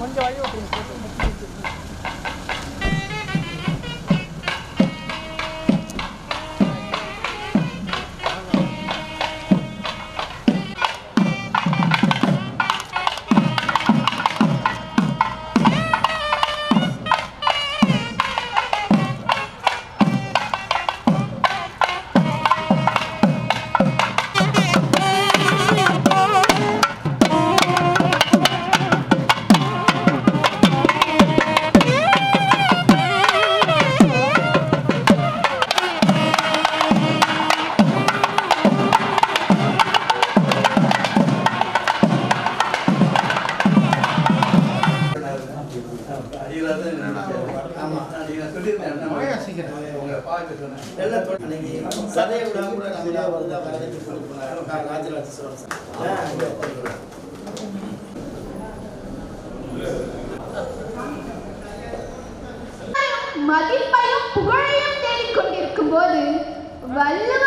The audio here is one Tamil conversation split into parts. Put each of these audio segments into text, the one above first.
먼저 완 료. വല്ലുവ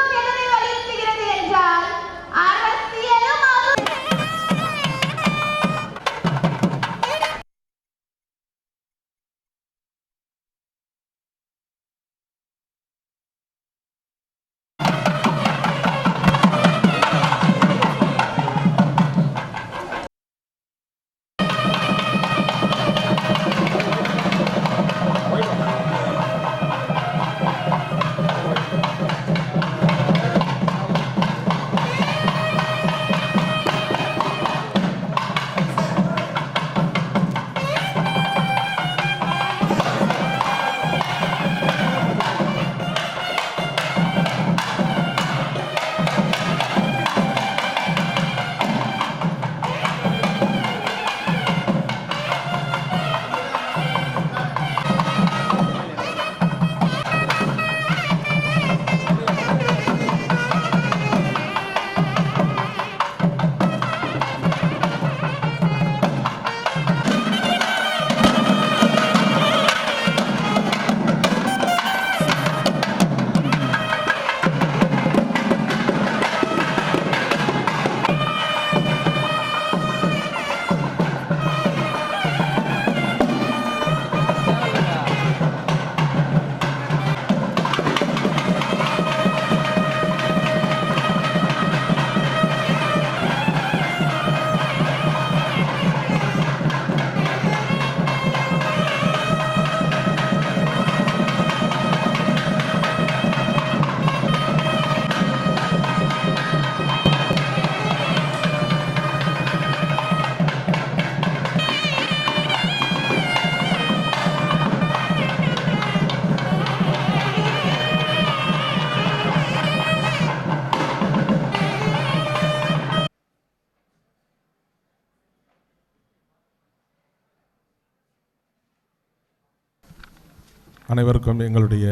அனைவருக்கும் எங்களுடைய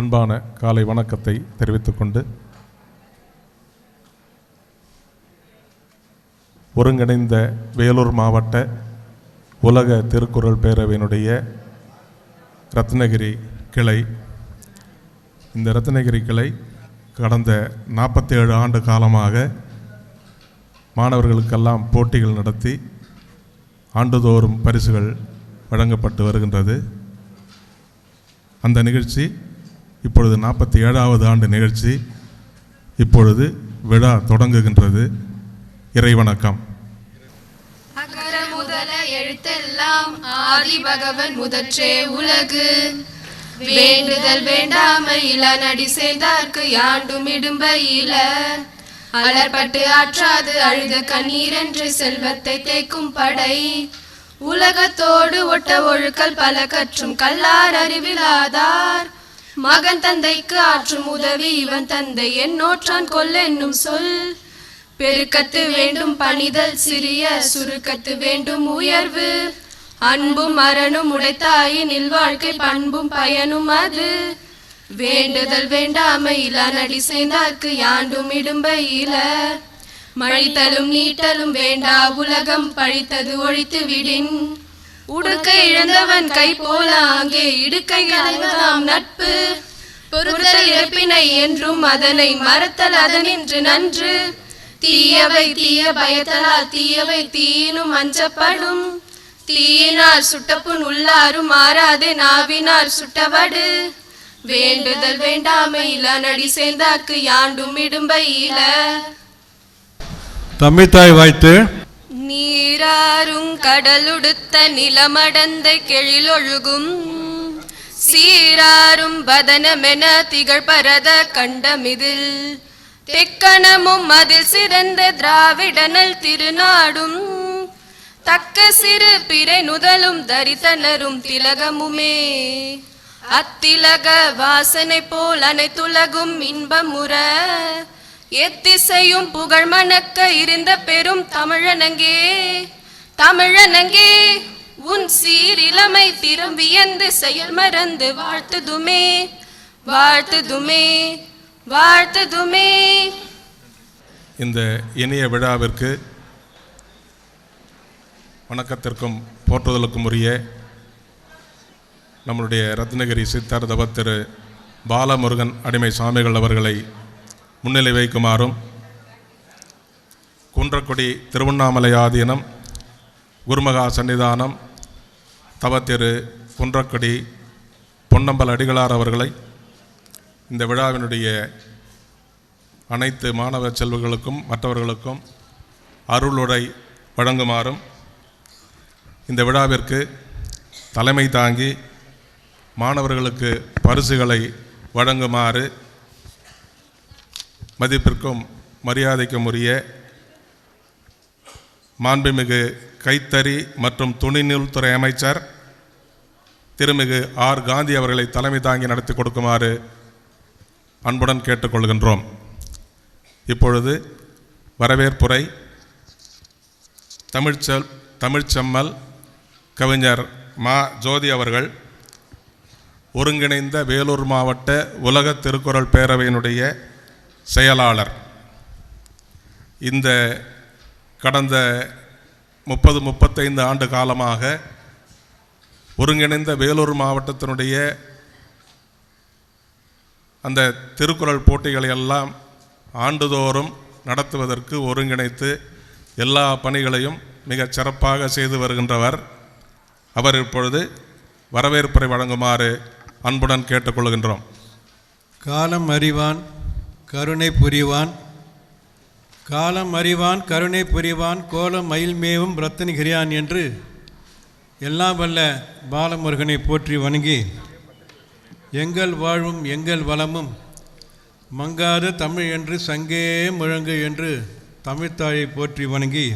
அன்பான காலை வணக்கத்தை தெரிவித்துக்கொண்டு ஒருங்கிணைந்த வேலூர் மாவட்ட உலக திருக்குறள் பேரவையினுடைய ரத்னகிரி கிளை. இந்த ரத்னகிரி கிளை கடந்த நாற்பத்தேழு ஆண்டு காலமாக மாணவர்களுக்கெல்லாம் போட்டிகள் நடத்தி ஆண்டுதோறும் பரிசுகள் வழங்கப்பட்டு வருகின்றது. அந்த நிகழ்ச்சி இப்பொழுது நாற்பத்தி ஏழாவது ஆண்டு நிகழ்ச்சி இப்பொழுது விழா தொடங்குகின்றது. இறைவணக்கம். அகர முதல எழுத்தெல்லாம் ஆதி பகவன் முதற்றே உலகு. வேண்டுதல் வேண்டாமை இள நடி செய்தார்க்கு யாண்டும் இடும்ப இல அலர்பட்டு ஆற்றாது அழுத கண்ணீர் என்று செல்வத்தை தேக்கும் படை. உலகத்தோடு ஒட்ட ஒழுக்கல் பல கற்றும் கல்லார் அறிவிலாதார். மகன் தந்தைக்கு ஆற்றும் உதவி இவன் தந்தை என்னோற்றான் கொல்லென்னும் சொல். பெருக்கத்து வேண்டும் பணிதல் சிறிய சுருக்கத்து வேண்டும் உயர்வு. அன்பும் மரணும் உடைத்தாயின் இல்வாழ்க்கை பண்பும் பயனும் அது. வேண்டுதல் வேண்டாமை இல நடி சேர்ந்தார்க்கு யாண்டும் இடும்ப இல மழித்தலும் நீட்டலும் வேண்டா உலகம் பழித்தது ஒழித்து விடின். உடுக்கை இழந்தவன் கை போல அங்கே இடுக்கை களைவதாம் நட்பு. பொறுத்தல் இறப்பினை என்றும் அதனை மறத்தல் அதனின்று நன்று. தீயவை தீய பயத்தலா தீயவை தீயினும் அஞ்சப்படும். தீயினார் சுட்டப்புண் உள்ளாரும் மாறாதே நாவினார் சுட்டவடு. வேண்டுதல் வேண்டாமையில நடி சேர்ந்தாக்கு யாண்டும் இடும்பையில தமிழ்த்தாய் வாய்த்து நீராறும் கடலுடுத்த நிலமடந்த கெழிலொழுகும். சீராரும் பதனமென திகழ்பரத கண்டமிதில். தெக்கணமும் அதில் சிறந்த திராவிடனல் திருநாடும். தக்க சிறு பிறை நுதலும் தரிசனரும் திலகமுமே. அத்திலக வாசனை போல் அனைத்துலகும் இன்பமுற. எத்திசையும் புகழ் மணக்க இருந்த பெரும் தமிழனங்கே தமிழனங்கே உன் சீரிலமை திரும்பியந்து செயல் மறந்து வாழ்த்துதுமே வாழ்த்துதுமே வாழ்த்துதுமே. இந்த இணைய விழாவிற்கு வணக்கத்திற்கும் போற்றுதலுக்கும் உரிய நம்மளுடைய ரத்னகிரி சித்தர் திரு பாலமுருகன் அடிமை சாமிகள் அவர்களை முன்னிலை வைக்குமாறும் குன்றக்குடி திருவண்ணாமலை ஆதீனம் குருமகா சன்னிதானம் தவத்திரு குன்றக்குடி பொன்னம்பல் அடிகளார் அவர்களை இந்த விழாவினுடைய அனைத்து மாணவ செல்வங்களுக்கும் மற்றவர்களுக்கும் அருளுடை வழங்குமாறும் இந்த விழாவிற்கு தலைமை தாங்கி மாணவர்களுக்கு பரிசுகளை வழங்குமாறு மதிப்பிற்கும் மரியாதைக்கும் உரிய மாண்புமிகு கைத்தறி மற்றும் துணிநூல்துறை அமைச்சர் திருமிகு ஆர். காந்தி அவர்களை தலைமை தாங்கி நடத்தி கொடுக்குமாறு அன்புடன் கேட்டுக்கொள்கின்றோம். இப்பொழுது வரவேற்புரை தமிழ்ச்செல் தமிழ்ச்செம்மல் கவிஞர் மா. ஜோதி அவர்கள். ஒருங்கிணைந்த வேலூர் மாவட்ட உலக திருக்குறள் பேரவையினுடைய செயலாளர். இந்த கடந்த முப்பது முப்பத்தைந்து ஆண்டு காலமாக ஒருங்கிணைந்த வேலூர் மாவட்டத்தினுடைய அந்த திருக்குறள் போட்டிகளை எல்லாம் ஆண்டுதோறும் நடத்துவதற்கு ஒருங்கிணைத்து எல்லா பணிகளையும் மிகச் சிறப்பாக செய்து வருகின்றவர். அவர் இப்பொழுது வரவேற்புரை வழங்குமாறு அன்புடன் கேட்டுக்கொள்கின்றோம். காலம் அறிவான் கருணை புரிவான். காலம் அறிவான் கருணை புரிவான். கோலம் மயில்மேவும் ரத்தனகிரியான் என்று எல்லாம் வல்ல பாலமுருகனை போற்றி வணங்கி எங்கள் வாழ்வும் எங்கள் வளமும் மங்காத தமிழ் என்று சங்கே முழங்கு என்று தமிழ்த்தாயை போற்றி வணங்கி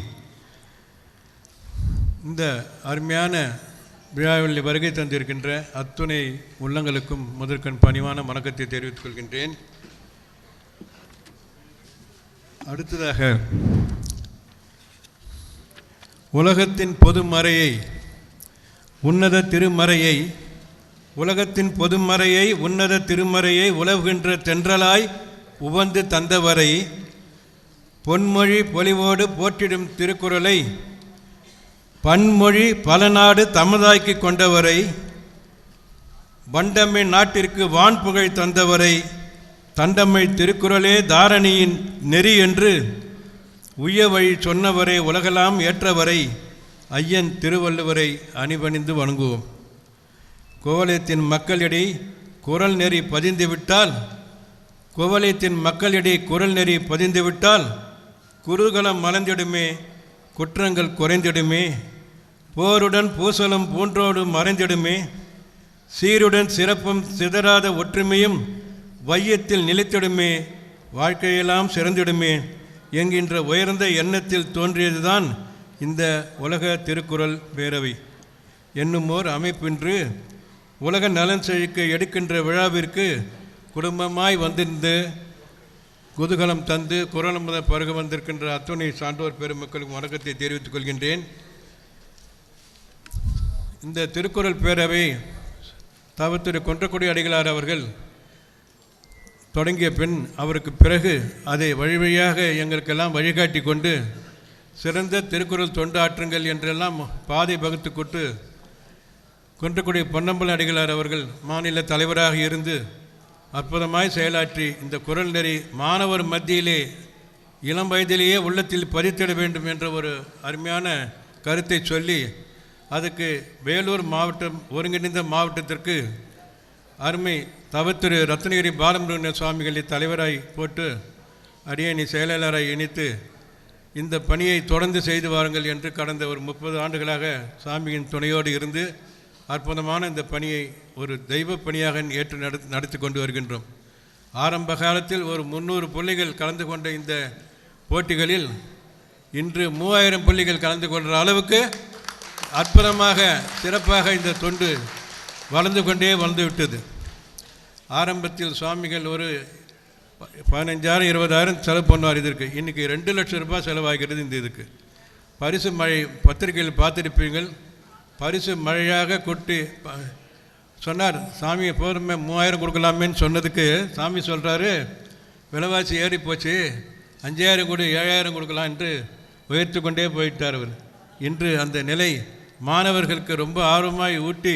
இந்த அருமையான விழாவில் வருகை தந்திருக்கின்ற அத்துணை உள்ளங்களுக்கும் முதற்கண் பணிவான வணக்கத்தை தெரிவித்துக் கொள்கின்றேன். அடுத்ததாக உலகத்தின் பொதுமறையை உன்னத திருமறையை உலகத்தின் பொதுமறையை உன்னத திருமறையை உலவுகின்ற தென்றலாய் உவந்து தந்தவரை பொன்மொழி பொலிவோடு போற்றிடும் திருக்குறளை பன்மொழி பல நாடு தமதாக்கி கொண்டவரை வண்டமை நாட்டிற்கு வான் புகழ் தந்தவரை தண்டமை திருக்குறளே தாரணியின் நெறி என்று உய்ய வழி சொன்னவரை உலகெல்லாம் ஏற்றவரை ஐயன் திருவள்ளுவரை அணிபணிந்து வணங்குவோம். கோவலயத்தின் மக்களிடை குரல் நெறி பதிந்துவிட்டால் கோவலயத்தின் மக்களிடை குரல் நெறி பதிந்துவிட்டால் குருகலம் மலர்ந்திடுமே குற்றங்கள் குறைந்திடுமே போருடன் பூசலும் பூன்றோடு மறைந்திடுமே சீருடன் சிறப்பும் சிதறாத ஒற்றுமையும் வையத்தில் நிலைத்திடுமே வாழ்க்கையெல்லாம் சிறந்திடுமே என்கின்ற உயர்ந்த எண்ணத்தில் தோன்றியதுதான் இந்த உலக திருக்குறள் பேரவை. என்னுமோர் அமைப்பின்று உலக நலன் செழிக்க எடுக்கின்ற விழாவிற்கு குடும்பமாய் வந்திருந்து குதூகலம் தந்து குரலமுத பருக வந்திருக்கின்ற அத்துணை சான்றோர் பெருமக்களுக்கு வணக்கத்தை தெரிவித்துக் கொள்கின்றேன். இந்த திருக்குறள் பேரவை தவத்திரு கொன்றக்குடி அடிகளார் அவர்கள் தொடங்கிய பின் அவருக்கு பிறகு அதை வழி வழியாக எங்களுக்கெல்லாம் வழிகாட்டி கொண்டு சிறந்த திருக்குறள் தொண்டாற்றுங்கள் என்றெல்லாம் பாதை வகுத்து கொண்டு குன்றக்குடி பொன்னம்பல அடிகளார் அவர்கள் மாநில தலைவராக இருந்து அற்புதமாய் செயலாற்றி இந்த குரல் நெறி மாணவர் மத்தியிலே இளம் வயதிலேயே உள்ளத்தில் பதித்திட வேண்டும் என்ற ஒரு அருமையான கருத்தை சொல்லி அதுக்கு வேலூர் மாவட்டம் ஒருங்கிணைந்த மாவட்டத்திற்கு அருமை தவத்திரு ரத்னகிரி பாலமுருகன் சுவாமிகளை தலைவராய் போட்டு அரியணி செயலாளராய் இணைத்து இந்த பணியை தொடர்ந்து செய்து வாருங்கள் என்று கடந்த ஒரு முப்பது ஆண்டுகளாக சாமியின் துணையோடு இருந்து அற்புதமான இந்த பணியை ஒரு தெய்வ பணியாக ஏற்று நடத்தி நடத்தி கொண்டு வருகின்றோம். ஆரம்ப காலத்தில் ஒரு முந்நூறு புள்ளிகள் கலந்து கொண்ட இந்த போட்டிகளில் இன்று மூவாயிரம் புள்ளிகள் கலந்து கொள்கிற அளவுக்கு அற்புதமாக சிறப்பாக இந்த தொண்டு வளர்ந்து கொண்டே வளர்ந்துவிட்டது விட்டது. ஆரம்பத்தில் சுவாமிகள் ஒரு ப- பதினஞ்சாயிரம் இருபதாயிரம் செலவு பண்ணுவார் இதற்கு. இன்றைக்கி ரெண்டு லட்சம் ரூபாய் செலவாகிறது இந்த இதுக்கு. பரிசு மழை பத்திரிகையில் பார்த்திருப்பீங்கள் பரிசு மழையாக கொட்டி சொன்னார் சாமியை போதுமே மூவாயிரம் கொடுக்கலாமேன்னு சொன்னதுக்கு சாமி சொல்கிறாரு விலைவாசி ஏறி போச்சு. அஞ்சாயிரம் கொடு ஏழாயிரம் கொடுக்கலாம் என்று உயர்த்து கொண்டே போயிட்டார் அவர். இன்று அந்த நிலை மாணவர்களுக்கு ரொம்ப ஆர்வமாய் ஊட்டி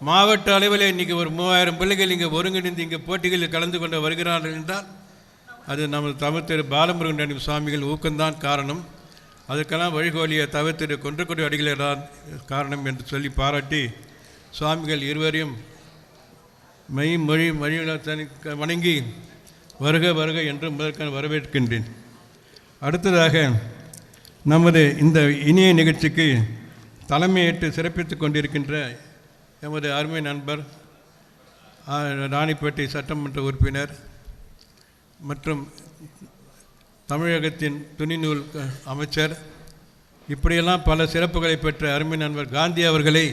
மாவட்ட அளவில் இன்றைக்கி ஒரு மூவாயிரம் பிள்ளைகள் இங்கே ஒருங்கிணைந்து இங்கே போட்டிகளில் கலந்து கொண்டு வருகிறார்கள் என்றால் அது நமது தமிழ் திரு பாலமுருகன் சுவாமிகள் ஊக்கம்தான் காரணம். அதுக்கெல்லாம் வழிகோலிய தவிர்த்திரு கொன்றக்குடி அடிகளதான் காரணம் என்று சொல்லி பாராட்டி சுவாமிகள் இருவரையும் மெய் மொழி மொழிகளை வணங்கி வருக வருக என்று முதற்கான வரவேற்கின்றேன். அடுத்ததாக நமது இந்த இனிய நிகழ்ச்சிக்கு தலைமையேற்று சிறப்பித்துக் கொண்டிருக்கின்ற எமது அருமை நண்பர் ராணிப்பேட்டை சட்டமன்ற உறுப்பினர் மற்றும் தமிழகத்தின் துணிநூல் அமைச்சர். இப்படியெல்லாம் பல சிறப்புகளை பெற்ற அருமை நண்பர் காந்தி அவர்களை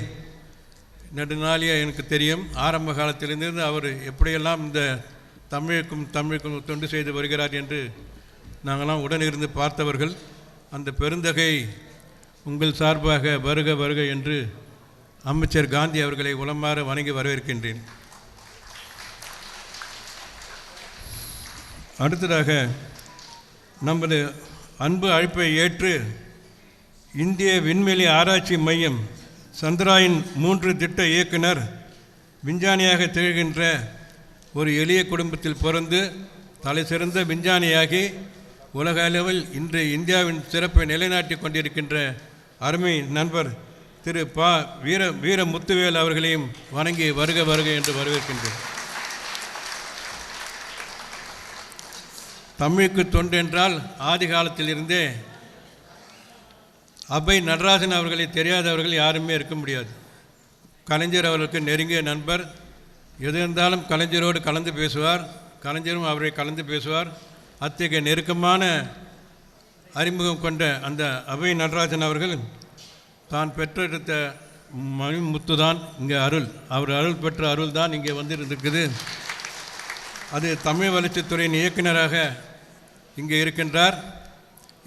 நெடுநாளியாக எனக்கு தெரியும் ஆரம்ப காலத்திலிருந்து அவர் எப்படியெல்லாம் இந்த தமிழுக்கும் தமிழுக்கும் தொண்டு செய்து வருகிறார் என்று நாங்களாம் உடனிருந்து பார்த்தவர்கள். அந்த பெருந்தகை உங்கள் சார்பாக வருக வருக என்று அமைச்சர் காந்தி அவர்களை உளமாற வணங்கி வரவேற்கின்றேன். அடுத்ததாக நமது அன்பு அழைப்பை ஏற்று இந்திய விண்வெளி ஆராய்ச்சி மையம் சந்திராயன் மூன்று திட்ட இயக்குனர் விஞ்ஞானியாக திகழ்கின்ற ஒரு எளிய குடும்பத்தில் பிறந்து தலை சிறந்த விஞ்ஞானியாகி உலக அளவில் இன்று இந்தியாவின் சிறப்பை நிலைநாட்டி கொண்டிருக்கின்ற அருமை நண்பர் திரு ப வீர வீர முத்துவேல் அவர்களையும் வணங்கி வருக வருக என்று வரவேற்கின்றேன். தமிழுக்கு தொண்டு என்றால் ஆதி காலத்திலிருந்தே அபை நடராஜன் அவர்களை தெரியாதவர்கள் யாருமே இருக்க முடியாது. கலைஞர் அவர்களுக்கு நெருங்கிய நண்பர் எது இருந்தாலும் கலைஞரோடு கலந்து பேசுவார் கலைஞரும் அவரை கலந்து பேசுவார். அத்தகைய நெருக்கமான அறிமுகம் கொண்ட அந்த அபை நடராஜன் அவர்கள் தான் பெற்றெடுத்த மணிமுத்து தான் இங்கே அருள். அவர் அருள் பெற்ற அருள் தான் இங்கே வந்திருந்திருக்குது. அது தமிழ் வளர்ச்சித்துறையின் இயக்குனராக இங்கே இருக்கின்றார்.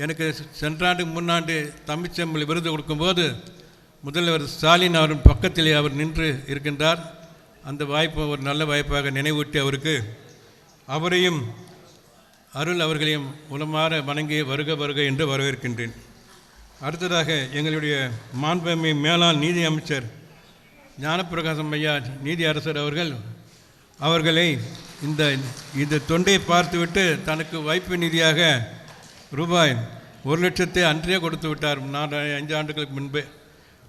எனக்கு சென்றாண்டு முன்னாண்டு தமிழ்ச்செம்மல் விருது கொடுக்கும்போது முதல்வர் ஸ்டாலின் அவரின் பக்கத்திலே அவர் நின்று இருக்கின்றார். அந்த வாய்ப்பு ஒரு நல்ல வாய்ப்பாக நினைவூட்டி அவருக்கு. அவரையும் அருள் அவர்களையும் உளமாற வணங்கி வருக வருக என்று வரவேற்கின்றேன். அடுத்ததாக எங்களுடைய மாண்புமை மேலாண் நீதி அமைச்சர் ஞானப்பிரகாசம் ஐயா நீதி அரசர் அவர்கள். அவர்களை இந்த இந்த தொண்டை பார்த்துவிட்டு தனக்கு வைப்பு நிதியாக ரூபாய் ஒரு லட்சத்தை அன்றே கொடுத்து விட்டார். நாலு அஞ்சு ஆண்டுகளுக்கு முன்பே.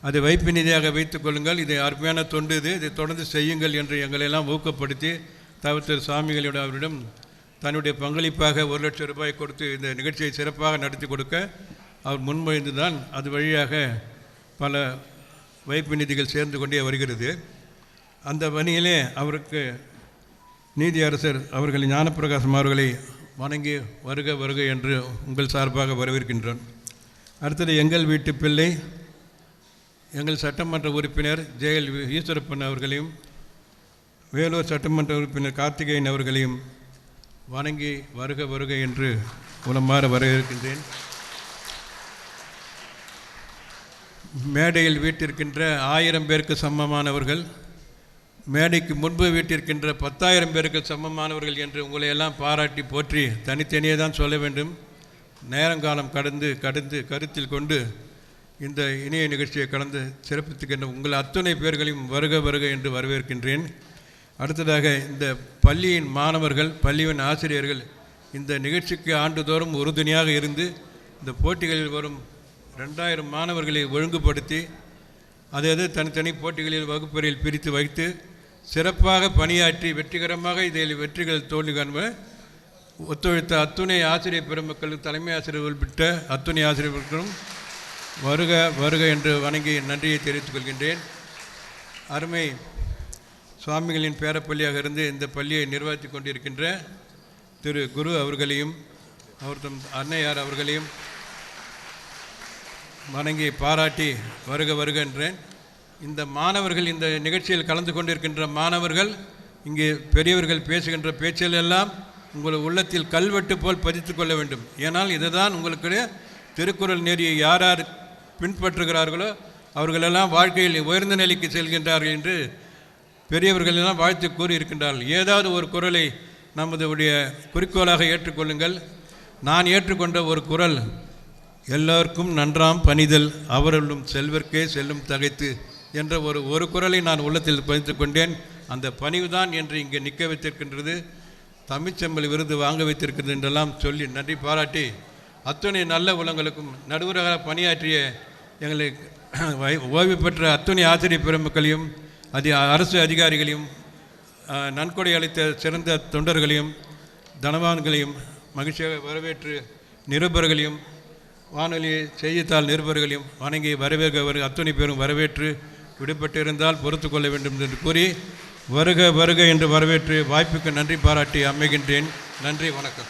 அதை வைப்பு நிதியாக வைத்துக் கொள்ளுங்கள். இது அருமையான தொண்டு இது. இதை தொடர்ந்து செய்யுங்கள் என்று எங்களையெல்லாம் ஊக்கப்படுத்தி தவிர்த்த சாமிகளிடம் அவரிடம் தன்னுடைய பங்களிப்பாக ஒரு லட்சம் ரூபாய் கொடுத்து இந்த நிகழ்ச்சியை சிறப்பாக நடத்தி கொடுக்க அவர் முன்மொழிந்து தான் அது வழியாக பல வைப்பு நிதிகள் சேர்ந்து கொண்டே வருகிறது. அந்த பணியிலே அவருக்கு நீதி அரசர் அவர்கள் ஞானப்பிரகாசம் அவர்களை வணங்கி வருக வருக என்று உங்கள் சார்பாக வரவேற்கின்றோம். அடுத்தது எங்கள் வீட்டு பிள்ளை எங்கள் சட்டமன்ற உறுப்பினர் ஜெயல் ஈஸ்வரப்பன் அவர்களையும் வேலூர் சட்டமன்ற உறுப்பினர் கார்த்திகேயன் அவர்களையும் வணங்கி வருக வருக என்று உளமாற வரவேற்கின்றேன். மேடையில் வீட்டிருக்கின்ற ஆயிரம் பேருக்கு சமமானவர்கள் மேடைக்கு முன்பு வீட்டிருக்கின்ற பத்தாயிரம் பேருக்கு சமமானவர்கள் என்று உங்களை எல்லாம் பாராட்டி போற்றி தனித்தனியே தான் சொல்ல வேண்டும். நேரங்காலம் கடந்து கடந்து கருத்தில் கொண்டு இந்த இணைய நிகழ்ச்சியை கடந்து சிறப்பித்துக்கின்ற உங்கள் அத்துணை பேர்களையும் வருக வருக என்று வரவேற்கின்றேன். அடுத்ததாக இந்த பள்ளியின் மாணவர்கள் பள்ளியின் ஆசிரியர்கள் இந்த நிகழ்ச்சிக்கு ஆண்டுதோறும் உறுதுணையாக இருந்து இந்த போட்டிகளில் வரும் ரெண்டாயிரம் மாணவர்களை ஒழுங்குபடுத்தி அது அது தனித்தனி போட்டிகளில் வகுப்பறையில் பிரித்து வைத்து சிறப்பாக பணியாற்றி வெற்றிகரமாக இதில் வெற்றிகள் தோல்வி காண்ப ஒத்துழைத்த அத்துணை ஆசிரியர் பெருமக்களுக்கு தலைமை ஆசிரியர் உள்பட்ட அத்துணை ஆசிரியர்களுக்கும் வருக வருக என்று வணங்கி நன்றியை தெரிவித்துக் கொள்கின்றேன். அருமை சுவாமிகளின் பேரப்பள்ளியாக இருந்து இந்த பள்ளியை நிர்வகித்து கொண்டிருக்கின்ற திரு குரு அவர்களையும் அவர் தம் அன்னையார் அவர்களையும் வணங்கி பாராட்டி வருக வருக என்றேன் இந்த மாணவர்கள் இந்த நிகழ்ச்சியில் கலந்து கொண்டிருக்கின்ற மாணவர்கள் இங்கே பெரியவர்கள் பேசுகின்ற பேச்சில் எல்லாம் உங்கள் உள்ளத்தில் கல்வெட்டு போல் பதித்து கொள்ள வேண்டும். ஏனால் இதுதான் உங்களுக்கு திருக்குறள் நெறியை யார் யார் பின்பற்றுகிறார்களோ அவர்களெல்லாம் வாழ்க்கையில் உயர்ந்த நிலைக்கு செல்கின்றார்கள் என்று பெரியவர்கள் எல்லாம் வாழ்த்து கூறியிருக்கின்றார்கள். ஏதாவது ஒரு குரலை நமது உடைய குறிக்கோளாக ஏற்றுக்கொள்ளுங்கள். நான் ஏற்றுக்கொண்ட ஒரு குரல் எல்லோருக்கும் நன்றாம் பணிதல் அவர்களும் செல்வர்க்கே செல்லும் தகைத்து என்ற ஒரு ஒரு குரலை நான் உள்ளத்தில் பதித்து கொண்டேன். அந்த பணிவுதான் என்று இங்கே நிற்க வைத்திருக்கின்றது. தமிழ்ச்செம்மல் விருது வாங்க வைத்திருக்கிறது என்றெல்லாம் சொல்லி நன்றி பாராட்டி அத்துணை நல்ல உலங்களுக்கும் நடுவராக பணியாற்றிய எங்களை ஓய்வு பெற்ற அத்துணை ஆசிரியர் பெருமக்களையும் அதி அரசு அதிகாரிகளையும் நன்கொடை அளித்த சிறந்த தொண்டர்களையும் தனவான்களையும் மகிழ்ச்சியாக வரவேற்று நிருபர்களையும் வானொலி செய்தித்தாள் நிருபர்களையும் வணங்கி வரவேற்க வரு அத்துணை பேரும் வரவேற்று விடுபட்டிருந்தால் பொறுத்து கொள்ள வேண்டும் என்று கூறி வருக வருக என்று வரவேற்று வாய்ப்புக்கு நன்றி பாராட்டி அமைகின்றேன். நன்றி வணக்கம்.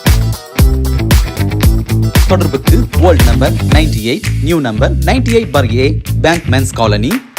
தொடர்புக்கு old number 98 eight new number 98 eight four A bank men's colony.